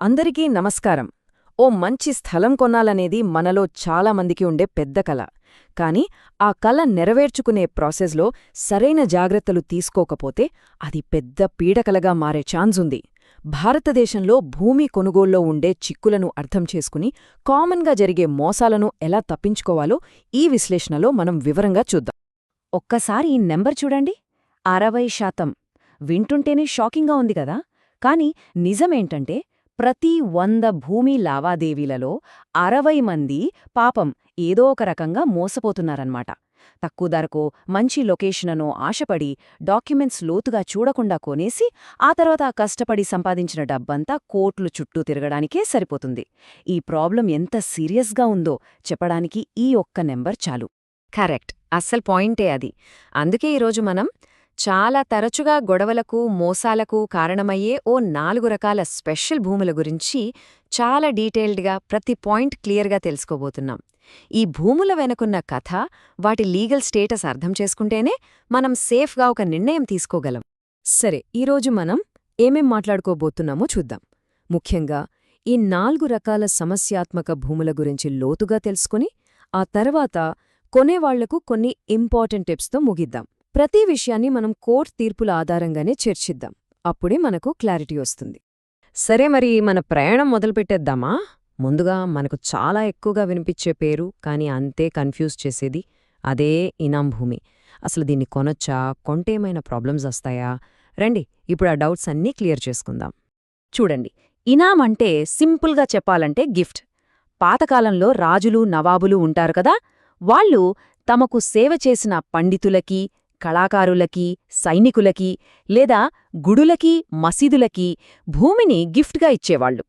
అందరికీ నమస్కారం. ఓ మంచి స్థలం కొనాలనేది మనలో చాలామందికి ఉండే పెద్ద కల. కాని ఆ కళ నెరవేర్చుకునే ప్రాసెస్లో సరైన జాగ్రత్తలు తీసుకోకపోతే అది పెద్ద పీడకలగా మారే ఛాన్సుంది భారతదేశంలో భూమి కొనుగోల్లో ఉండే చిక్కులను అర్థం చేసుకుని కామన్గా జరిగే మోసాలను ఎలా తప్పించుకోవాలో ఈ విశ్లేషణలో మనం వివరంగా చూద్దాం. ఒక్కసారి ఈ నెంబర్ చూడండి. అరవై శాతం. వింటుంటేనే షాకింగ్గా ఉంది కదా. కానీ నిజమేంటంటే ప్రతి వంద భూమి లావాదేవీలలో అరవై మంది పాపం ఏదో ఒక రకంగా మోసపోతున్నారన్నమాట. తక్కువ ధరకు మంచి లొకేషననో ఆశపడి డాక్యుమెంట్స్ లోతుగా చూడకుండా కొనేసి ఆ తర్వాత కష్టపడి సంపాదించిన డబ్బంతా కోట్లు చుట్టూ తిరగడానికే సరిపోతుంది. ఈ ప్రాబ్లం ఎంత సీరియస్గా ఉందో చెప్పడానికి ఈ ఒక్క నెంబర్ చాలు. కరెక్ట్. అస్సలు పాయింటే అది. అందుకే ఈరోజు మనం చాలా తరచుగా గొడవలకు మోసాలకు కారణమయ్యే ఓ నాలుగు రకాల స్పెషల్ భూముల గురించి చాలా డీటెయిల్డ్గా ప్రతి పాయింట్ క్లియర్గా తెలుసుకోబోతున్నాం. ఈ భూముల వెనుకున్న కథ వాటి లీగల్ స్టేటస్ అర్థం చేసుకుంటేనే మనం సేఫ్గా ఒక నిర్ణయం తీసుకోగలం. సరే ఈరోజు మనం ఏమేం మాట్లాడుకోబోతున్నామో చూద్దాం. ముఖ్యంగా ఈ నాలుగు రకాల సమస్యాత్మక భూముల గురించి లోతుగా తెలుసుకుని ఆ తర్వాత కొనేవాళ్ళకు కొన్ని ఇంపార్టెంట్ టిప్స్తో ముగిద్దాం. ప్రతి విషయాన్ని మనం కోర్ట్ తీర్పుల ఆధారంగానే చర్చిద్దాం. అప్పుడే మనకు క్లారిటీ వస్తుంది. సరే మరి మన ప్రయాణం మొదలుపెట్టేద్దామా? ముందుగా మనకు చాలా ఎక్కువగా వినిపించే పేరు కానీ అంతే కన్ఫ్యూజ్ చేసేది అదే ఇనాం భూమి. అసలు దీన్ని కొనొచ్చా? కొంటేమైనా ప్రాబ్లమ్స్ వస్తాయా? రండి ఇప్పుడు ఆ డౌట్స్ అన్నీ క్లియర్ చేసుకుందాం. చూడండి ఇనాం అంటే సింపుల్గా చెప్పాలంటే గిఫ్ట్. పాతకాలంలో రాజులు నవాబులు ఉంటారు కదా? వాళ్ళు తమకు సేవ చేసిన పండితులకి కళాకారులకి సైనికులకి లేదా గుడులకి మసీదులకి భూమిని గిఫ్ట్గా ఇచ్చేవాళ్ళు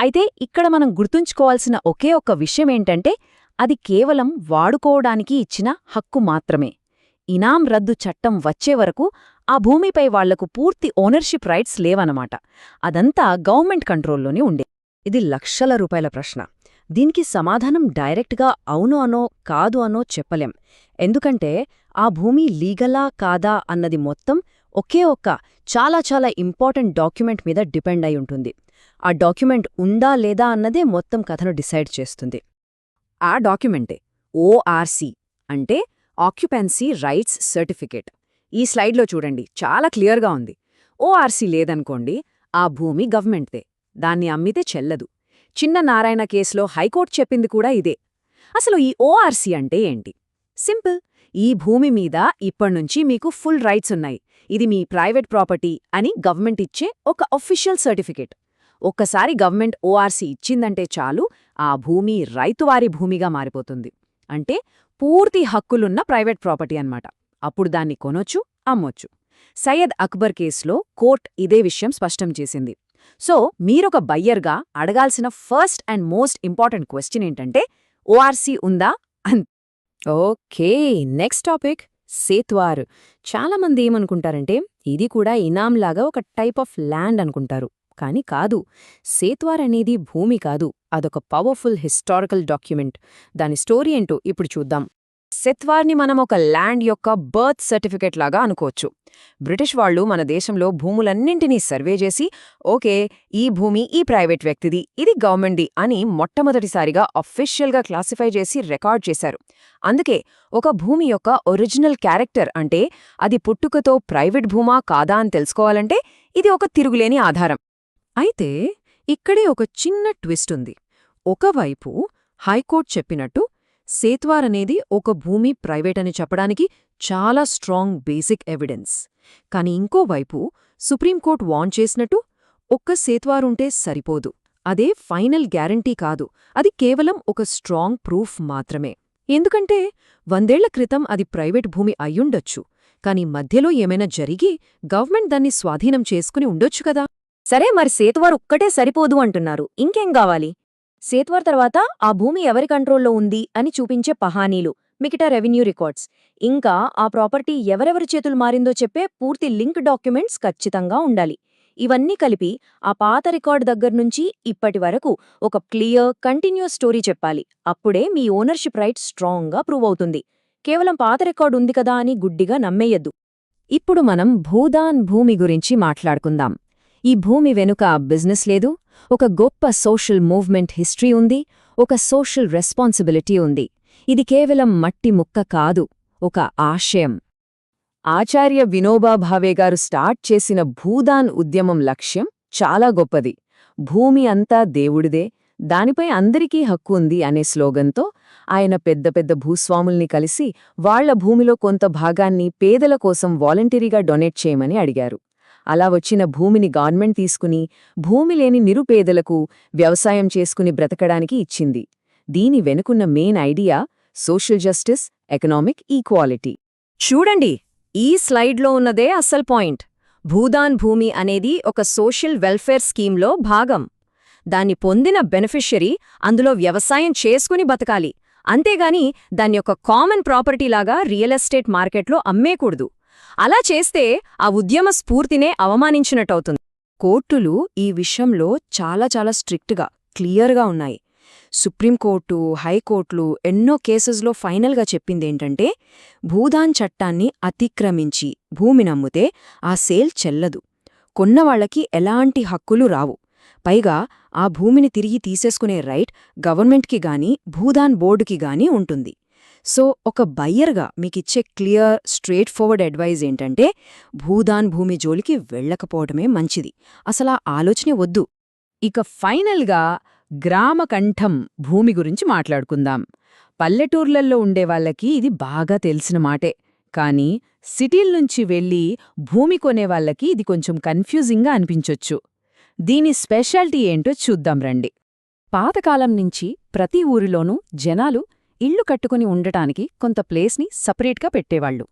అయితే ఇక్కడ మనం గుర్తుంచుకోవాల్సిన ఒకే ఒక్క విషయమేంటంటే అది కేవలం వాడుకోవడానికి ఇచ్చిన హక్కు మాత్రమే. ఇనాం రద్దు చట్టం వచ్చే వరకు ఆ భూమిపై వాళ్ళకు పూర్తి ఓనర్షిప్ రైట్స్ లేవనమాట. అదంతా గవర్నమెంట్ కంట్రోల్లోనే ఉండే. ఇది లక్షల రూపాయల ప్రశ్న. దీనికి సమాధానం డైరెక్ట్గా అవును అనో కాదు అనో చెప్పలేం. ఎందుకంటే ఆ భూమి లీగలా కాదా అన్నది మొత్తం ఒకే ఒక్క చాలా చాలా ఇంపార్టెంట్ డాక్యుమెంట్ మీద డిపెండ్ అయి ఉంటుంది. ఆ డాక్యుమెంట్ ఉందా లేదా అన్నదే మొత్తం కథను డిసైడ్ చేస్తుంది. ఆ డాక్యుమెంటే ఓఆర్సి అంటే ఆక్యుపెన్సీ రైట్స్ సర్టిఫికేట్. ఈ స్లైడ్లో చూడండి చాలా క్లియర్గా ఉంది. ఓఆర్సీ లేదనుకోండి ఆ భూమి గవర్నమెంట్దే. దాన్ని అమ్మితే చెల్లదు. చిన్న నారాయణ కేసులో హైకోర్టు చెప్పింది కూడా ఇదే. అసలు ఈ ఓఆర్సీ అంటే ఏంటి? సింపుల్. ఈ భూమి మీద ఇప్పణ్నుంచి మీకు ఫుల్ రైట్స్ ఉన్నాయి. ఇది మీ ప్రైవేట్ ప్రాపర్టీ అని గవర్నమెంట్ ఇచ్చే ఒక అఫీషియల్ సర్టిఫికేట్. ఒక్కసారి గవర్నమెంట్ ఓఆర్సీ ఇచ్చిందంటే చాలు ఆ భూమి రైతువారి భూమిగా మారిపోతుంది. అంటే పూర్తి హక్కులున్న ప్రైవేట్ ప్రాపర్టీ అన్నమాట. అప్పుడు దాన్ని కొనొచ్చు అమ్మొచ్చు. సయ్యద్ అక్బర్ కేసులో కోర్ట్ ఇదే విషయం స్పష్టం చేసింది. సో మీరొక బయ్యర్గా అడగాల్సిన first and most important question ఏంటంటే ఓఆర్సీ ఉందా? అన్ ఓకే నెక్స్ట్ టాపిక్ సేత్వార్. చాలామంది ఏమనుకుంటారంటే ఇది కూడా ఇనాంలాగా ఒక టైప్ ఆఫ్ ల్యాండ్ అనుకుంటారు. కాని కాదు సేత్వార్ అనేది భూమి కాదు. అదొక పవర్ఫుల్ హిస్టారికల్ డాక్యుమెంట్. దాని స్టోరీ ఏంటో ఇప్పుడు చూద్దాం. సెత్వార్ని మనం ఒక ల్యాండ్ యొక్క బర్త్ సర్టిఫికెట్ లాగా అనుకోవచ్చు. బ్రిటిష్ వాళ్ళు మన దేశంలో భూములన్నింటినీ సర్వే చేసి ఓకే ఈ భూమి ఈ ప్రైవేట్ వ్యక్తిది ఇది గవర్నమెంట్ది అని మొట్టమొదటిసారిగా అఫీషియల్గా క్లాసిఫై చేసి రికార్డ్ చేశారు. అందుకే ఒక భూమి యొక్క ఒరిజినల్ క్యారెక్టర్ అంటే అది పుట్టుకతో ప్రైవేట్ భూమా కాదా అని తెలుసుకోవాలంటే ఇది ఒక తిరుగులేని ఆధారం. అయితే ఇక్కడే ఒక చిన్న ట్విస్ట్ ఉంది. ఒకవైపు హైకోర్టు చెప్పినట్టు సేత్వార్ అనేది ఒక భూమి ప్రైవేట్ అని చెప్పడానికి చాలా స్ట్రాంగ్ బేసిక్ ఎవిడెన్స్. కాని ఇంకోవైపు సుప్రీంకోర్టు వాన్ చేసినట్టు ఒక్క సేత్వారుంటే సరిపోదు. అదే ఫైనల్ గ్యారంటీ కాదు. అది కేవలం ఒక స్ట్రాంగ్ ప్రూఫ్ మాత్రమే. ఎందుకంటే వందేళ్ళ క్రితం అది ప్రైవేట్ భూమి అయ్యుండొచ్చు. కాని మధ్యలో ఏమైనా జరిగి గవర్నమెంట్ దాన్ని స్వాధీనం చేసుకుని ఉండొచ్చు కదా? సరే మరి సేతువారు ఒక్కటే సరిపోదు అంటున్నారు. ఇంకేం కావాలి? సేత్వార్ తర్వాత ఆ భూమి ఎవరి కంట్రోల్లో ఉంది అని చూపించే పహానీలు మిగతా రెవెన్యూ రికార్డ్స్. ఇంకా ఆ ప్రాపర్టీ ఎవరెవరి చేతులు మారిందో చెప్పే పూర్తి లింక్ డాక్యుమెంట్స్ ఖచ్చితంగా ఉండాలి. ఇవన్నీ కలిపి ఆ పాత రికార్డ్ దగ్గర్నుంచి ఇప్పటి వరకు ఒక క్లియర్ కంటిన్యూస్ స్టోరీ చెప్పాలి. అప్పుడే మీ ఓనర్షిప్ రైట్ స్ట్రాంగ్గా ప్రూవ్ అవుతుంది. కేవలం పాత రికార్డు ఉంది కదా అని గుడ్డిగా నమ్మేయద్దు. ఇప్పుడు మనం భూదాన్ భూమి గురించి మాట్లాడుకుందాం. ఈ భూమి వెనుక బిజినెస్ లేదు ఒక గొప్ప సోషల్ మూవ్మెంట్ హిస్టరీ ఉంది ఒక సోషల్ రెస్పాన్సిబిలిటీ ఉంది. ఇది కేవలం మట్టి ముక్క కాదు ఒక ఆశయం. ఆచార్య వినోబాభావే గారు స్టార్ట్ చేసిన భూదాన్ ఉద్యమం లక్ష్యం చాలా గొప్పది. భూమి అంతా దేవుడిదే దానిపై అందరికీ హక్కు ఉంది అనే స్లోగన్తో ఆయన పెద్ద పెద్ద భూస్వాముల్ని కలిసి వాళ్ళ భూమిలో కొంత భాగాన్ని పేదల కోసం వాలంటరీగా డొనేట్ చేయమని అడిగారు. అలా వచ్చిన భూమిని గవర్నమెంట్ తీసుకుని భూమి లేని నిరుపేదలకు వ్యవసాయం చేసుకుని బ్రతకడానికి ఇచ్చింది. దీని వెనుకున్న main idea social justice economic equality. చూడండి ఈ స్లైడ్లో ఉన్నదే అసలు పాయింట్. భూదాన్ భూమి అనేది ఒక సోషల్ వెల్ఫేర్ స్కీమ్లో భాగం. దాన్ని పొందిన బెనిఫిషరీ అందులో వ్యవసాయం చేసుకుని బతకాలి. అంతేగాని దాని యొక్క కామన్ ప్రాపర్టీలాగా రియల్ ఎస్టేట్ మార్కెట్లో అమ్మేకూడదు. అలా చేస్తే ఆ ఉద్యమ స్ఫూర్తినే అవమానించినట్టవుతుంది. కోర్టులు ఈ విషయంలో చాలా చాలా స్ట్రిక్ట్గా క్లియర్గా ఉన్నాయి. సుప్రీంకోర్టు హైకోర్టులు ఎన్నో కేసెస్లో ఫైనల్గా చెప్పిందేంటంటే భూదాన్ చట్టాన్ని అతిక్రమించి భూమి నమ్మితే ఆ సేల్ చెల్లదు. కొన్నవాళ్ళకి ఎలాంటి హక్కులు రావు. పైగా ఆ భూమిని తిరిగి తీసేసుకునే రైట్ గవర్నమెంట్కి గాని భూదాన్ బోర్డుకి గాని ఉంటుంది. సో ఒక బయ్యర్గా మీకిచ్చే క్లియర్ స్ట్రేట్ ఫార్వర్డ్ అడ్వైజ్ ఏంటంటే భూదాన్ భూమి జోలికి వెళ్ళకపోవటమే మంచిది. అసలా ఆలోచనే వద్దు. ఇక ఫైనల్గా గ్రామకంఠం భూమి గురించి మాట్లాడుకుందాం. పల్లెటూర్లల్లో ఉండేవాళ్ళకి ఇది బాగా తెలిసిన మాటే. కానీ సిటీల్నుంచి వెళ్ళి భూమి కొనేవాళ్ళకి ఇది కొంచెం కన్ఫ్యూజింగ్గా అనిపించొచ్చు. దీని స్పెషాలిటీ ఏంటో చూద్దాం రండి. పాతకాలం నుంచి ప్రతి ఊరిలోనూ జనాలు ఇళ్ళు కట్టుకుని ఉండటానికి కొంత ప్లేస్ని సపరేట్గా పెట్టేవాళ్ళు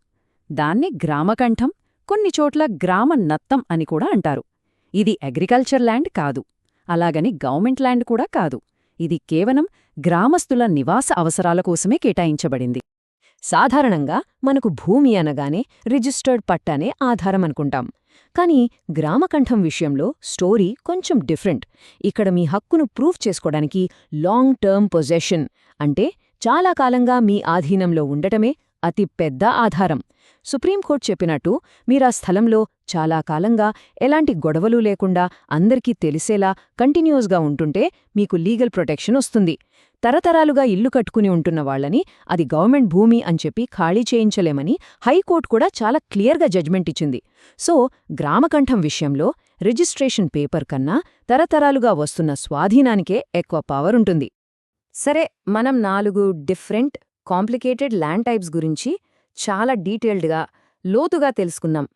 దాన్ని గ్రామకంఠం కొన్ని చోట్ల గ్రామ నత్తం అని కూడా అంటారు. ఇది అగ్రికల్చర్ ల్యాండ్ కాదు. అలాగని గవర్నమెంట్ ల్యాండ్ కూడా కాదు. ఇది కేవలం గ్రామస్తుల నివాస అవసరాల కోసమే కేటాయించబడింది. సాధారణంగా మనకు భూమి అనగానే రిజిస్టర్డ్ పట్టానే ఆధారం అనుకుంటాం. కానీ గ్రామకంఠం విషయంలో స్టోరీ కొంచెం డిఫరెంట్. ఇక్కడ మీ హక్కును ప్రూఫ్ చేసుకోవడానికి లాంగ్ టర్మ్ పొజెషన్ అంటే చాలా కాలంగా మీ ఆధీనంలో ఉండటమే అతి పెద్ద ఆధారం. సుప్రీంకోర్టు చెప్పినట్టు మీరా స్థలంలో చాలా కాలంగా ఎలాంటి గొడవలు లేకుండా అందరికీ తెలిసేలా కంటిన్యూస్గా ఉంటుంటే మీకు లీగల్ ప్రొటెక్షన్ వస్తుంది. తరతరాలుగా ఇల్లు కట్టుకుని ఉంటున్న వాళ్ళని అది గవర్నమెంట్ భూమి అని చెప్పి ఖాళీ చేయించలేమని హైకోర్టు కూడా చాలా క్లియర్గా జడ్జ్మెంట్ ఇచ్చింది. సో గ్రామకంఠం విషయంలో రిజిస్ట్రేషన్ పేపర్ కన్నా తరతరాలుగా వస్తున్న స్వాధీనానికే ఎక్కువ పవర్ ఉంటుంది. సరే మనం నాలుగు డిఫరెంట్ కాంప్లికేటెడ్ ల్యాండ్ టైప్స్ గురించి చాలా డీటెయిల్డ్గా లోతుగా తెలుసుకున్నాం.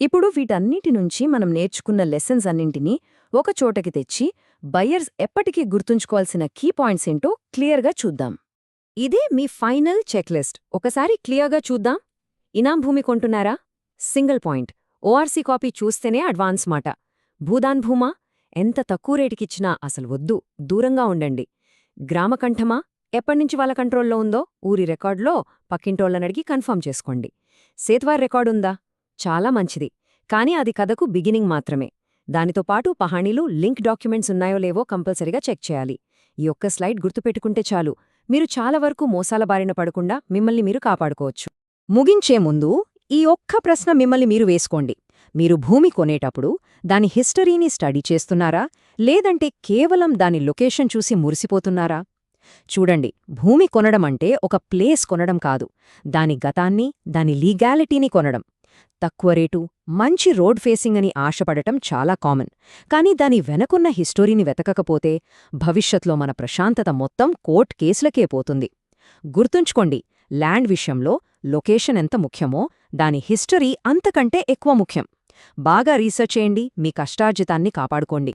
ఇప్పుడు వీటన్నిటి నుంచి మనం నేర్చుకున్న లెసన్స్ అన్నింటినీ ఒక చోటకి తెచ్చి బయ్యర్స్ ఎప్పటికీ గుర్తుంచుకోవాల్సిన కీ పాయింట్స్ ఏంటో క్లియర్గా చూద్దాం. ఇదే మీ ఫైనల్ చెక్లిస్ట్. ఒకసారి క్లియర్గా చూద్దాం. ఇనాం భూమి కొంటున్నారా? Single point. ఓఆర్సీ కాపీ చూస్తేనే అడ్వాన్స్ మాట. భూదాన్ భూమా? ఎంత తక్కువ రేటుకిచ్చినా అసలు వద్దు. దూరంగా ఉండండి. గ్రామకంఠమా? ఎప్పటినుంచి వాళ్ళ కంట్రోల్లో ఉందో ఊరి రికార్డులో పక్కింటోళ్ళనడిగి కన్ఫర్మ్ చేసుకోండి. సేత్వార్ రికార్డుందా చాలా మంచిది. కానీ అది కథకు బిగినింగ్ మాత్రమే. దానితో పాటు పహాణీలు లింక్ డాక్యుమెంట్స్ ఉన్నాయో లేవో కంపల్సరిగా చెక్ చేయాలి. ఈ ఒక్క స్లైడ్ గుర్తుపెట్టుకుంటే చాలు. మీరు చాలా వరకు మోసాల బారిన పడకుండా మిమ్మల్ని మీరు కాపాడుకోవచ్చు. ముగించే ముందు ఈ ఒక్క ప్రశ్న మిమ్మల్ని మీరు వేసుకోండి. మీరు భూమి కొనేటప్పుడు దాని హిస్టరీని స్టడీ చేస్తున్నారా? లేదంటే కేవలం దాని లొకేషన్ చూసి మురిసిపోతున్నారా? చూడండి భూమి కొనడం అంటే ఒక ప్లేస్ కొనడం కాదు. దాని గతాన్ని దాని లీగాలిటీని కొనడం. తక్కువ రేటు మంచి రోడ్ ఫేసింగ్ అని ఆశపడటం చాలా కామన్. కానీ దాని వెనకున్న హిస్టోరీని వెతకకపోతే భవిష్యత్లో మన ప్రశాంతత మొత్తం కోర్ట్ కేసులకే పోతుంది. గుర్తుంచుకోండి ల్యాండ్ విషయంలో లొకేషన్ ఎంత ముఖ్యమో దాని హిస్టరీ అంతకంటే ఎక్కువ ముఖ్యం. బాగా రీసెర్చ్ చేయండి మీ కష్టార్జితాన్ని కాపాడుకోండి.